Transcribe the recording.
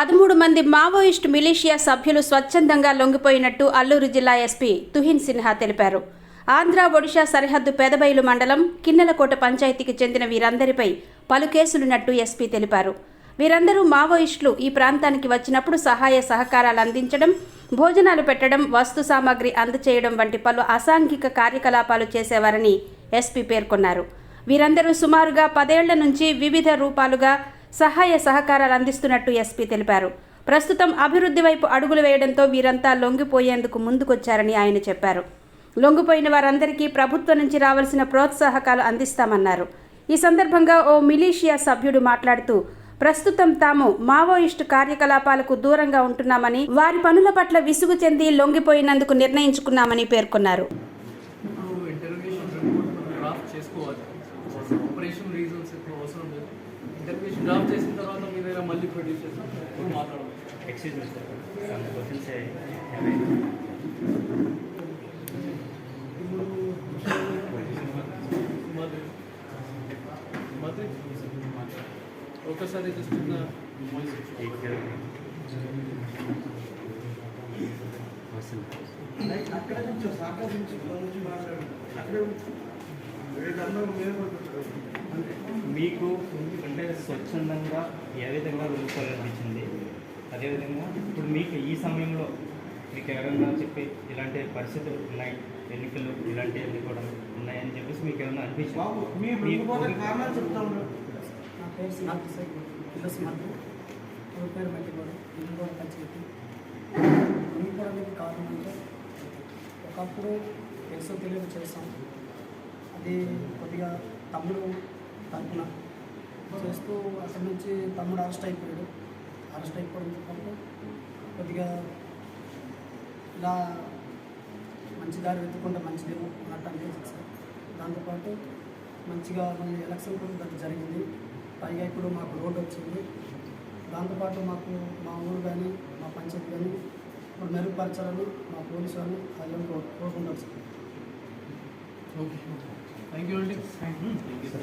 పదమూడు మంది Maoist militia సభ్యులు స్వచ్ఛందంగా లొంగిపోయినట్టు అల్లూరు జిల్లా ఎస్పీ తుహిన్ సిన్హా తెలిపారు. ఆంధ్ర ఒడిషా సరిహద్దు పెదబైలు మండలం కిన్నెలకోట పంచాయతీకి చెందిన వీరందరిపై పలు కేసులున్నట్టు ఎస్పీ తెలిపారు. వీరందరూ మావోయిస్టులు. ఈ ప్రాంతానికి వచ్చినప్పుడు సహాయ సహకారాలు అందించడం భోజనాలు పెట్టడం వస్తు సామాగ్రి అందచేయడం వంటి పలు అసాంఘిక కార్యకలాపాలు చేసేవారని ఎస్పీ పేర్కొన్నారు. వీరందరూ సుమారుగా పదేళ్ళ నుంచి వివిధ రూపాలుగా సహాయ సహకారాలు అందిస్తున్నట్టు ఎస్పీ తెలిపారు. ప్రస్తుతం అభివృద్ధి వైపు అడుగులు వేయడంతో వీరంతా లొంగిపోయేందుకు ముందుకొచ్చారని ఆయన చెప్పారు. లొంగిపోయిన వారందరికీ ప్రభుత్వం నుంచి రావాల్సిన ప్రోత్సాహకాలు అందిస్తామన్నారు. ఈ సందర్భంగా ఓ మిలీషియా సభ్యుడు మాట్లాడుతూ ప్రస్తుతం తాము మావోయిస్టు కార్యకలాపాలకు దూరంగా ఉంటున్నామని వారి పనుల పట్ల విసుగు చెంది లొంగిపోయినందుకు నిర్ణయించుకున్నామని పేర్కొన్నారు. ఇప్పుడు ఇంటర్వ్యూషన్ రిపోర్ట్ మనం డ్రాఫ్ట్ చేసుకోవాలి ఆపరేషన్ రీజన్స్ ఇప్పుడు అవసరం లేదు ఇంటర్వ్యూషన్ డ్రాఫ్ట్ చేసిన తర్వాత మీ దగ్గర మళ్ళీ ప్రొడ్యూస్ చేస్తాం ఇప్పుడు మాట్లాడవచ్చు Excuse me, sir. Some questions I have. మాది మాది ఒకసారి జస్ట్ చిన్న voice ఇచ్చు. Take care. Awesome. అక్కడ నుంచి సాకా నుంచి ఇక్కడ నుంచి మాట్లాడు అక్కడే వీళ్ళందరూ మేలుకుంటున్నారు అంతే మీకు అంటే స్వచ్ఛందంగా ఏ విధంగా రూపాలనిపించింది అదేవిధంగా ఇప్పుడు మీకు ఈ సమయంలో మీకు ఎవరైనా చెప్పి ఇలాంటి పరిస్థితులు ఉన్నాయి? ఎన్నికలు ఇలాంటివి ఎన్నుకోవడం ఉన్నాయని చెప్పేసి మీకు ఏమైనా అనిపించింది? కూడా పంచాయతీ. ఒకప్పుడు తెలుసో తెలియదు చేస్తాం అది కొద్దిగా తమ్ముడు తరపున చేస్తూ అక్కడి నుంచి తమ్ముడు అరెస్ట్ అయిపోయాడు. అరెస్ట్ అయిపోవడంతో పాటు కొద్దిగా ఇలా మంచి దారి వెతుక్కుంటే మంచిదేమో అన్నట్టు అనిపించింది సార్. దాంతోపాటు మంచిగా మళ్ళీ ఎలక్షన్ కూడా దానికి జరిగింది. పైగా ఇప్పుడు మాకు రోడ్డు వచ్చింది. దాంతోపాటు మాకు మా ఊరు కానీ మా పంచాయతీ కానీ ఇప్పుడు మెరుగుపరచాలని మా పోలీసు వాళ్ళని వాళ్ళని కోరుకుంటారు sir. Okay. Thank you, Andy. Thank you.